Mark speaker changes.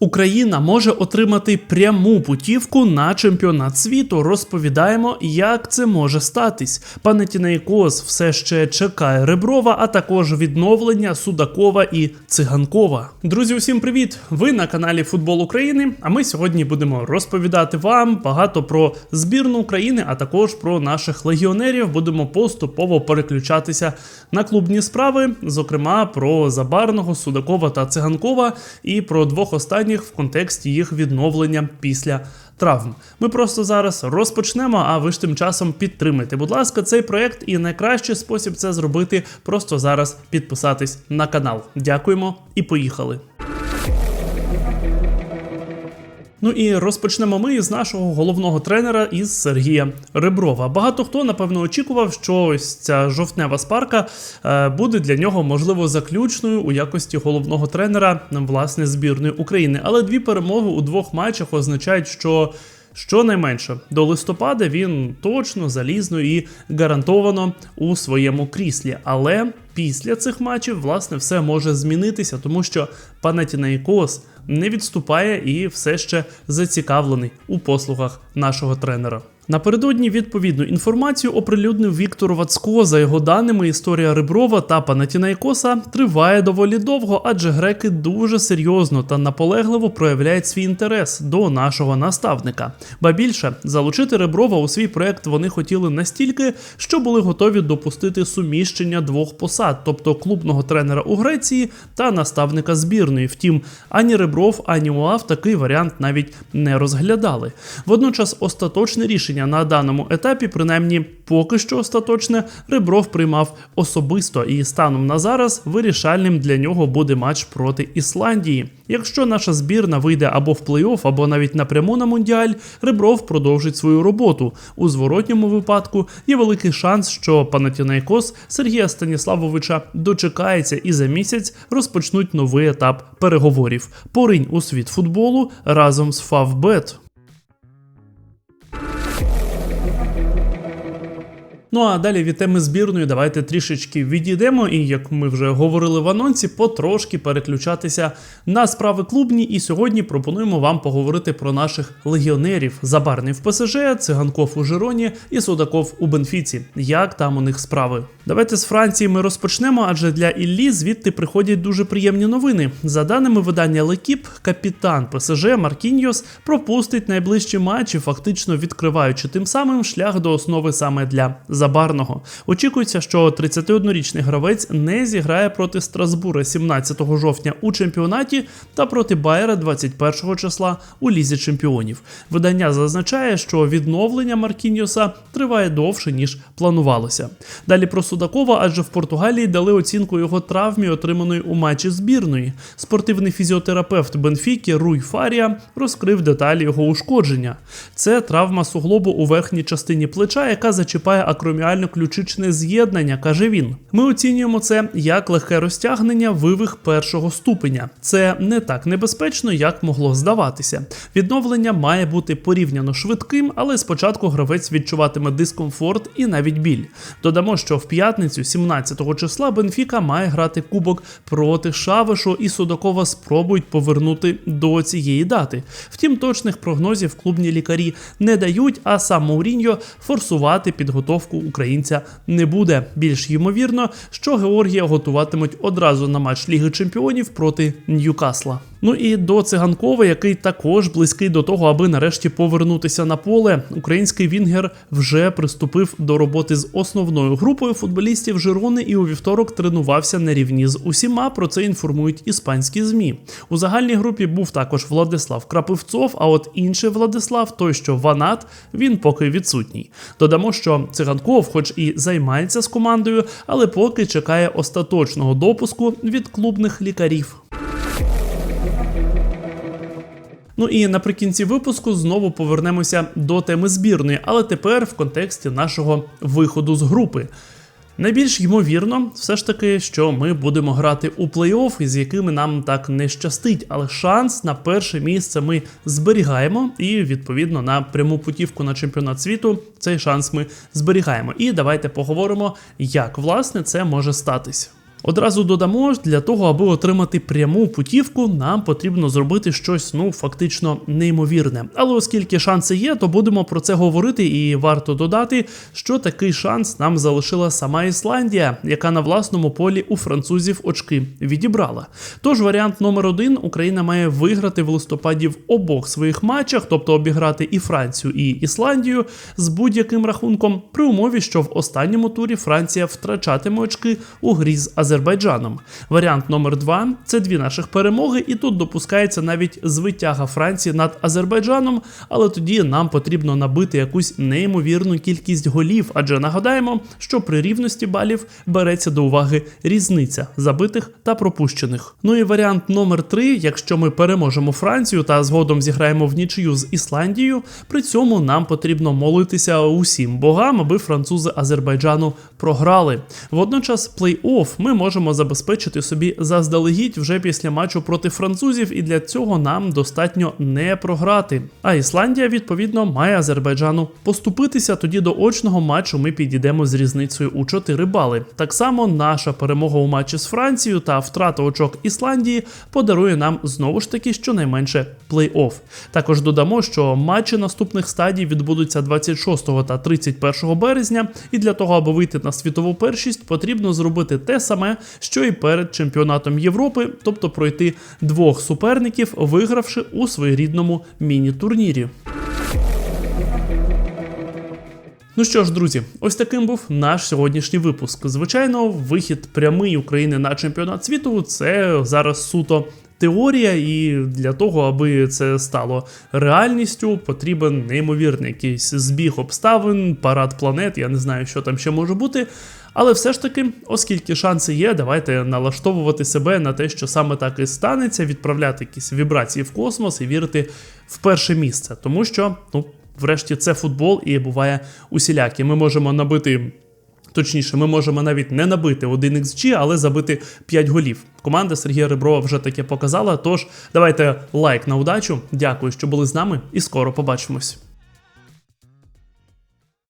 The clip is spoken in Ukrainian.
Speaker 1: Україна може отримати пряму путівку на чемпіонат світу. Розповідаємо, як це може статись. Панетінейкос все ще чекає Реброва, а також відновлення Судакова і Циганкова. Друзі, усім привіт! Ви на каналі Футбол України. А ми сьогодні будемо розповідати вам багато про збірну України, а також про наших легіонерів. Будемо поступово переключатися на клубні справи, зокрема про Забарного, Судакова та Циганкова, і про двох останніх в контексті їх відновлення після травм. Ми просто зараз розпочнемо, а ви ж тим часом підтримайте. Будь ласка, цей проект і найкращий спосіб це зробити просто зараз підписатись на канал. Дякуємо і поїхали. Ну і розпочнемо ми з нашого головного тренера із Сергія Реброва. Багато хто напевно очікував, що ось ця жовтнева спарка е, буде для нього можливо заключною у якості головного тренера власне збірної України. Але дві перемоги у двох матчах означають, що. Щонайменше до листопада він точно залізно і гарантовано у своєму кріслі. Але після цих матчів власне все може змінитися, тому що Панатінаїкос не відступає і все ще зацікавлений у послугах нашого тренера. Напередодні відповідну інформацію оприлюднив Віктор Вацко. За його даними, історія Реброва та Панатінайкоса триває доволі довго, адже греки дуже серйозно та наполегливо проявляють свій інтерес до нашого наставника. Ба більше залучити Реброва у свій проект вони хотіли настільки, що були готові допустити суміщення двох посад, тобто клубного тренера у Греції та наставника збірної. Втім, ані Ребров, ані УАВ такий варіант навіть не розглядали. Водночас, остаточне рішення на даному етапі, принаймні поки що остаточне, Ребров приймав особисто і станом на зараз вирішальним для нього буде матч проти Ісландії. Якщо наша збірна вийде або в плей-офф, або навіть напряму на мундіаль, Ребров продовжить свою роботу. У зворотньому випадку є великий шанс, що Панатінайкос Сергія Станіславовича дочекається і за місяць розпочнуть новий етап переговорів. Поринь у світ футболу разом з Фавбет. Ну а далі від теми збірної давайте трішечки відійдемо, і як ми вже говорили в анонсі, потрошки переключатися на справи клубні. І сьогодні пропонуємо вам поговорити про наших легіонерів: Забарний в ПСЖ, Циганков у Жироні і Судаков у Бенфіці. Як там у них справи? Давайте з Франції ми розпочнемо, адже для Іллі звідти приходять дуже приємні новини. За даними видання Лекіп, капітан ПСЖ Маркіньос пропустить найближчі матчі, фактично відкриваючи тим самим шлях до основи саме для Забарного. Очікується, що 31-річний гравець не зіграє проти Страсбура 17 жовтня у чемпіонаті та проти Байера 21 числа у лізі чемпіонів. Видання зазначає, що відновлення Маркіньоса триває довше ніж планувалося. Далі про Судакова, адже в Португалії дали оцінку його травмі, отриманої у матчі збірної. Спортивний фізіотерапевт Бенфіки Руй Фарія розкрив деталі його ушкодження. Це травма суглобу у верхній частині плеча, яка зачіпає акроміально-ключичне з'єднання, каже він. Ми оцінюємо це як легке розтягнення вивих першого ступеня. Це не так небезпечно, як могло здаватися. Відновлення має бути порівняно швидким, але спочатку гравець відчуватиме дискомфорт і навіть біль. Додамо, що в п'ятницю, 17 числа, Бенфіка має грати кубок проти Шавишу, і Судакова спробують повернути до цієї дати. Втім, точних прогнозів клубні лікарі не дають, а сам Мауріньо форсувати підготовку українця не буде. Більш ймовірно, що Георгія готуватимуть одразу на матч Ліги Чемпіонів проти Ньюкасла. Ну і до циганкова, який також близький до того, аби нарешті повернутися на поле. Український Вінгер вже приступив до роботи з основною групою футболістів Жирони і у вівторок тренувався на рівні з усіма. Про це інформують іспанські змі. У загальній групі був також Владислав Крапивцов. А от інший Владислав, той що Ванат, він поки відсутній. Додамо, що циганков, хоч і займається з командою, але поки чекає остаточного допуску від клубних лікарів. Ну і наприкінці випуску знову повернемося до теми збірної, але тепер в контексті нашого виходу з групи. Найбільш ймовірно, все ж таки, що ми будемо грати у плей-офф, із якими нам так не щастить, але шанс на перше місце ми зберігаємо, і відповідно на пряму путівку на чемпіонат світу цей шанс ми зберігаємо. І давайте поговоримо, як власне це може статись. Одразу додамо, для того, аби отримати пряму путівку, нам потрібно зробити щось ну фактично неймовірне. Але оскільки шанси є, то будемо про це говорити, і варто додати, що такий шанс нам залишила сама Ісландія, яка на власному полі у французів очки відібрала. Тож варіант номер один Україна має виграти в листопаді в обох своїх матчах, тобто обіграти і Францію, і Ісландію з будь-яким рахунком, при умові, що в останньому турі Франція втрачатиме очки у грі з Азербайджаном. Варіант номер два це дві наших перемоги, і тут допускається навіть звитяга Франції над Азербайджаном, але тоді нам потрібно набити якусь неймовірну кількість голів, адже нагадаємо, що при рівності балів береться до уваги різниця забитих та пропущених. Ну і варіант номер три, якщо ми переможемо Францію та згодом зіграємо в нічию з Ісландією, при цьому нам потрібно молитися усім богам, аби французи Азербайджану програли. Водночас, плей-офф ми можемо забезпечити собі заздалегідь вже після матчу проти французів, і для цього нам достатньо не програти. А Ісландія, відповідно, має Азербайджану поступитися. Тоді до очного матчу ми підійдемо з різницею у 4 бали. Так само наша перемога у матчі з Францією та втрата очок Ісландії подарує нам знову ж таки щонайменше плей-офф. Також додамо, що матчі наступних стадій відбудуться 26 та 31 березня, і для того, аби вийти на світову першість, потрібно зробити те саме, що і перед чемпіонатом Європи, тобто пройти двох суперників, вигравши у своєрідному міні-турнірі. Ну що ж, друзі, ось таким був наш сьогоднішній випуск. Звичайно, вихід прямий України на чемпіонат світу це зараз суто. Теорія, і для того, аби це стало реальністю, потрібен неймовірний якийсь збіг обставин, парад планет. Я не знаю, що там ще може бути. Але все ж таки, оскільки шанси є, давайте налаштовувати себе на те, що саме так і станеться, відправляти якісь вібрації в космос і вірити в перше місце, тому що ну. Врешті це футбол і буває усілякі. Ми можемо набити, точніше, ми можемо навіть не набити 1 XG, але забити 5 голів. Команда Сергія Реброва вже таке показала. Тож давайте лайк на удачу. Дякую, що були з нами, і скоро побачимось.